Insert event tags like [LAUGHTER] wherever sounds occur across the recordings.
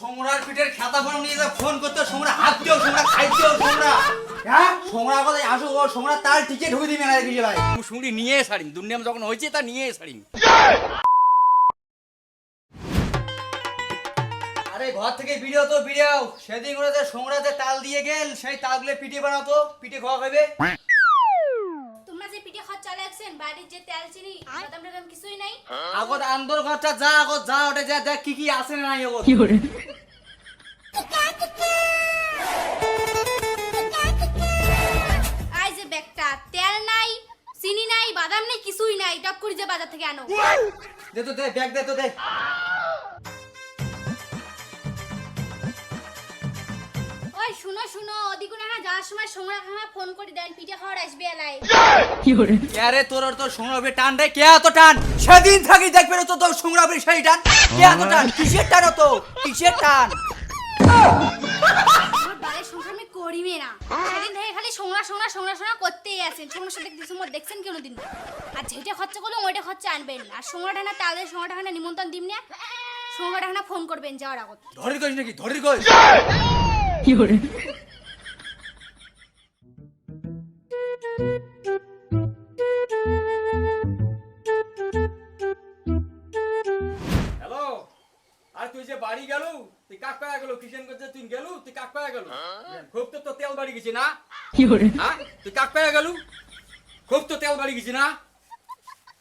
সোমরার পিঠের খাতা ফোন নিয়ে যা ফোন করতে সোমরা হাত দিও সোমরা খাইতেও সোমরা। হ্যাঁ? সোমরা কথা আসো ও সোমরা তার টিকে ঢুকে দিবে না কিছু ভাই। শুনি নিয়ে সারিম দুনিয়াম যখন হয়েছে তা নিয়ে সারিম আরে ঘর থেকে ভিডিও তো ভিডিও। সেদিন ওরা যে সোমরাতে তাল দিয়ে গেল সেই তালগুলো পিঠে বানাতো পিঠে খাওয়া খাবে। যে তেল চিনি বাদাম টাদাম কিছুই নাই। আগত আন্দর ঘরটা যা আগত যা ওটা যা দেখ কি কি আছে না নাই আগত। আই যে ব্যাগটা তেল নাই চিনি নাই বাদাম নাই কিছুই নাই টপ করে যে বাজার থেকে আনো। দে তো দে ব্যাগ দে তো দে। শুনো শুনো ওদিকে না যাওয়ার সময় সোমরা খানা ফোন করে দেন পিঠে খাওয়ার আসবে এলাই। আরে তোর আর তোর সংগ্রামের টান রে? কে এত টান? সেদিন থাকি দেখবে তো তোর সংগ্রামের সেই টান। কে এত টান? কিসের টান তো কিসের টান? বাড়ির সংসার আমি করিবে না। সেদিন থেকে খালি সোমরা সোমরা সোমরা সোমরা করতেই আছেন সোমরার সাথে কিছু মোট দেখছেন কোনোদিন? আর যেটা খরচা করল ওইটা খরচা আনবেন। আর সোমরাটা না তাদের সোমরাটা না নিমন্ত্রণ দিন না। সোমরাটা না ফোন করবেন যাওয়ার আগত। ধরি কইস নাকি? ধরি কইস? হ্যালো আর তুই যে বাড়ি গেল তুই কাক পায়া গেল তুই গেল তুই কাক পায়া গেল? খুব তো তো তেল বাড়ি গেছি না? হ্যাঁ তুই কাক পায়া গেল? খুব তো তেল বাড়ি গেছি না?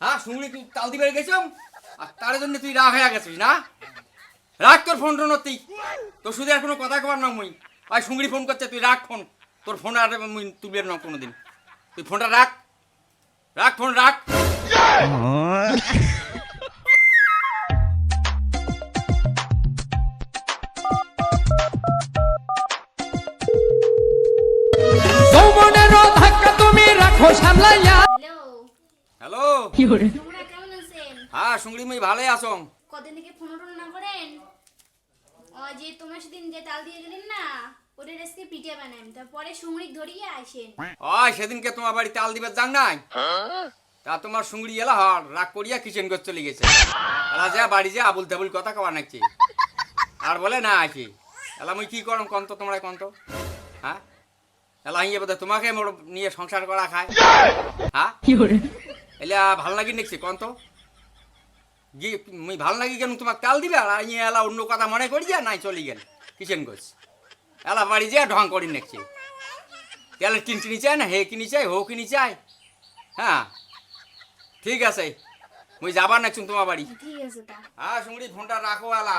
হ্যাঁ শুনলি তুই তাল গেছ আর তার জন্য তুই রাগ হয়ে গেছিস না? রাখ তোর ফোন তুই তোর শুধু আর কোনো কথা কবার না মুই ভাই সুঙ্গড়ি ফোন করছে তুই রাখ ফোন। তোর ফোন আর মুই তুলবে না কোনোদিন। তুই ফোনটা রাখ। রাখ ফোন রাখ। যৌবনের ধাক্কা তুমি রাখো সামলাইয়া। হ্যালো হ্যালো হ্যাঁ সুঙ্গড়ি মুই ভালোই আছো কদিন থেকে ফোন টোন না করেন ও যে তোমার সেদিন যে তাল দিয়ে গেলেন না ওটা রেসকে পিঠে বানান তারপরে সুমরিক ধরিয়ে আসেন। ওই সেদিনকে তোমার বাড়ি তাল যাং নাই? তা তোমার সুঙ্গড়ি এলা হর রাগ করিয়া কিচেন চলে গেছে। এলা যা বাড়ি যা আবুল তাবুল কথা কওয়া নাকছি আর বলে না আছি। এলা মুই কি করম কন্ত তোমরা কন্ত? হ্যাঁ? এলা হিয়ে বোধ তোমাকে মোর নিয়ে সংসার করা খায়। হ্যাঁ? এলা ভালো লাগি দেখছি কন্ত? মুই ভালো লাগি কেন তোমাকে তাল দিবে? আর ইয়ে এলা অন্য কথা মনে করি যা নাই চলে গেল। কিচেন ঘর এলা বাড়ি যা ঢং করি নেছি তেলের টিন কিনি চাই না হে কিনি চাই হো কিনি চাই? হ্যাঁ ঠিক আছে। মুই যাবার নাকছুন তোমার বাড়ি। ঠিক আছে তা। হ্যাঁ সুমড়ি ফোনটা রাখো আলা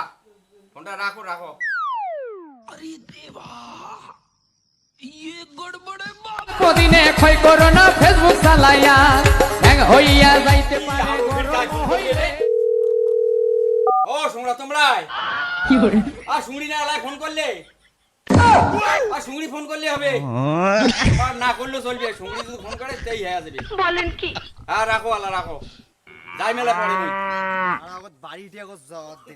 ফোনটা রাখো রাখো। আরে দেবা ইয়ে প্রদিনে ক্ষয় করো না ফেসবুক চালাইয়া হ্যাং হইয়া যাইতে পারে গরম হইলে ও সুমড়া তোমরা আর সুমড়ি না এলাই ফোন করলে আর সুমড়ি ফোন করলে হবে আর না করলেও চলবে সুমড়ি যদি ফোন করে তাই হয়ে যাবে বলেন কি হ্যাঁ রাখো আলা রাখো যাই মেলা পড়ে মুই আর আগত বাড়িতে আগত জগৎ দে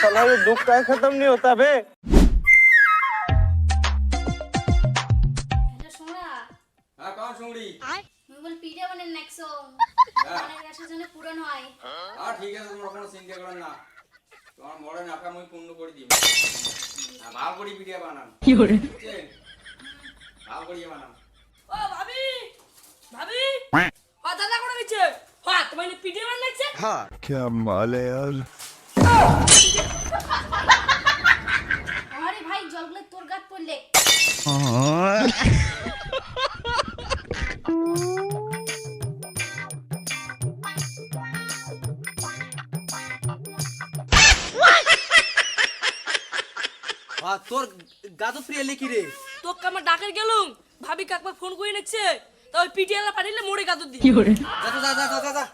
साला ये दुख का खत्म नहीं होता बे এটা শোনা হ্যাঁ কম সুমড়ি ফিরে মানে নেক্সট সং গানের জন্য পূরণ হয়। আর ঠিক আছে তোমরা কোনো চিন্তা করো না। তোমার মরে নাকা মুই পূর্ণ করে দিব ভালো করে ভিডিও বানান কি করে? ভালো করে ইয়ে বানান ও ভাবি! ভাবি! ও দাদা কোন হইছে হ্যাঁ তোমার ভিডিও বানাইছে হ্যাঁ কামাল यार আরে ভাই জলগুলো তোর গাত পড়লে। তোর গাতো প্রিয় লিখি রে। তোকে আমার ডাকের গেলুম। ভাবি কাকবা ফোন করে নিচ্ছে তা ওই পিঠে এলা মোড়ে গাদর দি যা তো যা যা যা, যা। যা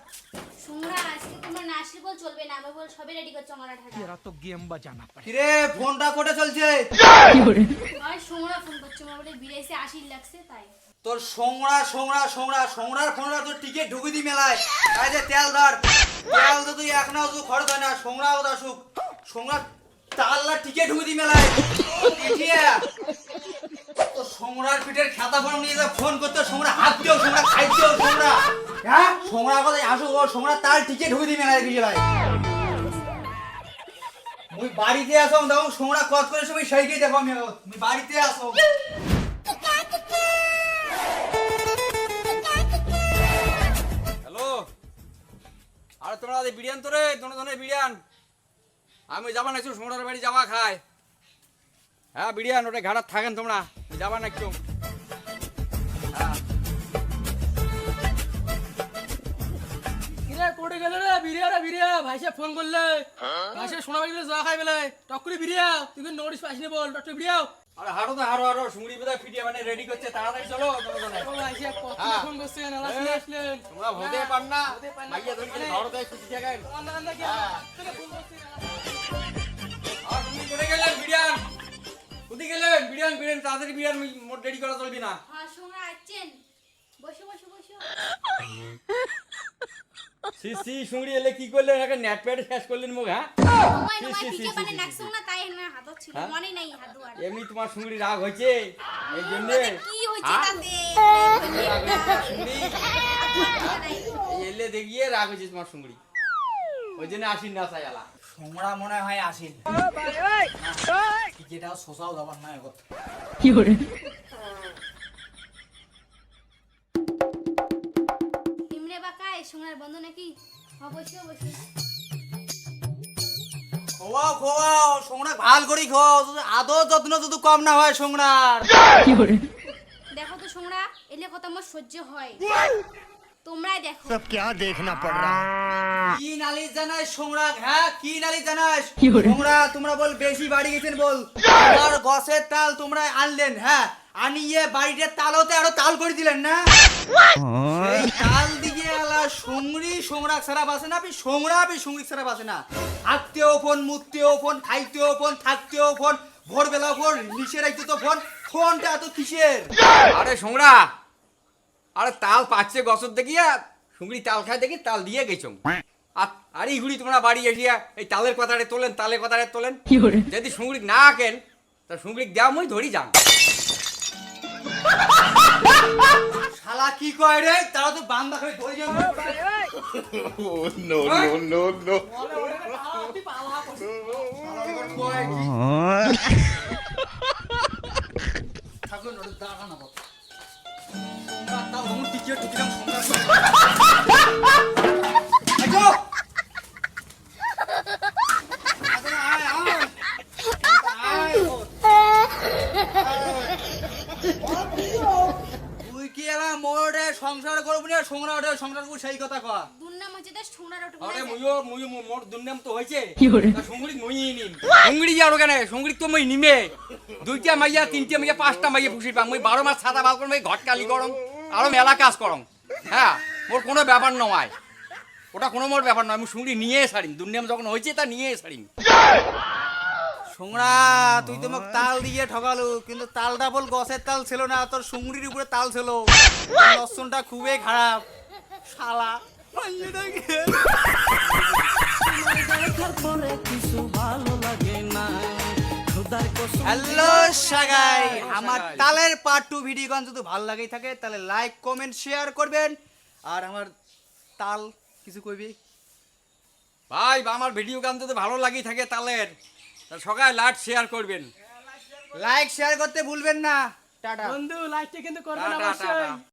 আজকে তোমরা না আসলে বল চলবে না আমি বল সবে রেডি করছ আমার ঢাকা কিরে ফোনটা কোটে চলছে? ভাই সোমরা ফোন করছ আমার বলে বিরাইছে আশি লাগছে তাই। তোর সোংরা সোংরা সোংরা সোংরার ফোনরা তোর টিকে ঢুকে দি মেলায়। এই তেল ধর। তেল তো তুই এখনও তুই খরচ হয় না সোংরাও তো আসুক। সোংরা তাল্লা টিকে ঢুকে দি মেলায়। তো সোংরার পিঠের খাতা ফোন নিয়ে যা ফোন করতে সোংরা হাত দিও সোংরা খাইতেও সোংরা হ্যাঁ? সোংরা কথা আসো ও সোংরা তাল টিকে ঢুকে দি মেলায় বিজে ভাই। মুই বাড়িতে আসো তখন সোংরা কত করে সময় সেইটাই দেখো আমি মুই বাড়িতে আসো। হ্যালো? আরে তোমরা বিরিয়ান তো রে দোনো ধরনের বিরিয়ান। আমি যাবা না একটু সোমরার বাড়ি যাওয়া খায়। হ্যাঁ বিড়িয়ান ওটা ঘাড়ার থাকেন তোমরা। যাবা না কোটে গেল রে বিরিয়া রে বিরিয়া। ভাইসা ফোন করলে। ভাইসা শোনা বাড়ি যা খাই বেলে টকরি বিরিয়া তুই নোটিস পাইনি বল ডক্টর বিরিয়াও আরে হারো তো হারো হারো সুঙ্গড়ি বোধহয় ফিটিয়ে মানে রেডি করছে তাড়াতাড়ি চলো তোমরা ভাইসা কত হ্যাঁ। ফোন করছেন আলাস নিয়ে আসলেন। তোমরা ভোদে পার না। হতে পার না। মাইয়া ধরি করে ঘর দেয় ছুটি থাকেন আন্দা আন্দা কি? তোকে ফোন করছেন আর তুমি করে গেলেন বিরিয়ান। কোথায় গেলেন বিরিয়ান বিরিয়ান তাড়াতাড়ি বিরিয়ান মোট রেডি করা চলবি না। হ্যাঁ সোংরা আসছেন। বসো বসো বসো। সি সি এলে কি করলেন? একটা নেট প্যাড শেষ করলেন মুখ হ্যাঁ? মানে হ্যাঁ? মনে নাই হাত দুয়ার এমনি তোমার সুঙ্গড়ি রাগ হয়েছে? এই জন্য? কি হয়েছে হ্যাঁ? এলে দেখিয়ে রাগ হয়েছে তোমার সুঙ্গড়ি ওই জন্য আসিন না চাই আলা মনে হয় আসিল। যেটা শোষাও যাবার না এখন ইমরে সোনার বন্ধ নাকি? অবশ্যই অবশ্যই খোয়াও খোয়াও সোনা ভালো করে আদর যত্ন যদি কম না হয় সোনার কি করে দেখো তো সোনা এলে আমার সহ্য হয়। তোমরাই দেখো। সব কি দেখনা পড়? কি নালি জানাস সোনা হ্যাঁ? কি নালি জানাস? তোমরা তোমরা বল বেশি বাড়ি গেছেন বল। আর গসের তাল তোমরা আনলেন হ্যাঁ? আনিয়ে বাড়িতে তালতে আরও তাল করে দিলেন না? সুংরি সোংরা ছাড়া বাসে না আপনি সোংরা আপনি সুংরি ছাড়া বাসে না। আত্মীয় ফোন মুত্তেও ফোন খাইতেও ফোন থাকতেও ফোন ভোরবেলা ফোন নিচে রাখতে তো ফোন ফোনটা এত কিসের? আরে সোংরা আরে তাল পাচ্ছে গছর দেখিয়া সুঙ্গড়ি তাল খায় দেখি তাল দিয়ে গেছ। আর এইগুলি তোমরা বাড়ি এসিয়া এই তালের কথাটা তোলেন তালের কথাটা তোলেন। যদি সুঙ্গড়ি না আঁকেন তা সুঙ্গড়ি দেওয়া মই ধরি যান [LAUGHS] শালা কি কয় রে? তারা তো বান্দা করে ধরে যাবে। দাঁড়া না বাবা তাও আমি টিকিয়ে ঢুকিলাম আজো আয় আয় আয় তুই কি এলা মোড়ে সংসার করবি না সোংরা ওঠে সংসার করবি সেই কথা কয়। দুর্নাম হচ্ছে তো সোংরার ওটুকু আরে মুইও মুইও মোর দুর্নাম তো সুঙ্গড়ি মই সুঙ্গড়ি যাও কেন তো মই নিমে। দুইটা মাইয়া তিনটা মাইয়া পাঁচটা মাইয়া পুষি পাম মই বারো মাস সাদা ভালো করম ঘট কালি করম আরও মেলা কাজ করম। হ্যাঁ মোর কোনো ব্যাপার নয়। ওটা কোনো মোর ব্যাপার নয় আমি সুঙ্গড়ি নিয়ে সারিম। দুর্নাম যখন হয়েছে তা নিয়ে সারিম। সোংরা, তুই তো মোক তাল দিয়ে ঠকালো কিন্তু তালটা বল গছের তাল ছিল না, তোর সুংরির উপরে তাল ছিল। লসনটা খুবই খারাপ। শালা হ্যালো সাগাই, আমার তালের পার্ট টু ভিডিও গান যদি ভালো লাগেই থাকে, তাহলে লাইক কমেন্ট শেয়ার করবেন। আর আমার তাল, কিছু কইবি? ভাই আমার ভিডিও গান যদি ভালো লাগি থাকে তালের। সকালে লাইক শেয়ার করবেন। লাইক শেয়ার করতে ভুলবেন না। টাটা। বন্ধু লাইকটা কিন্তু করবেন। অবশ্যই।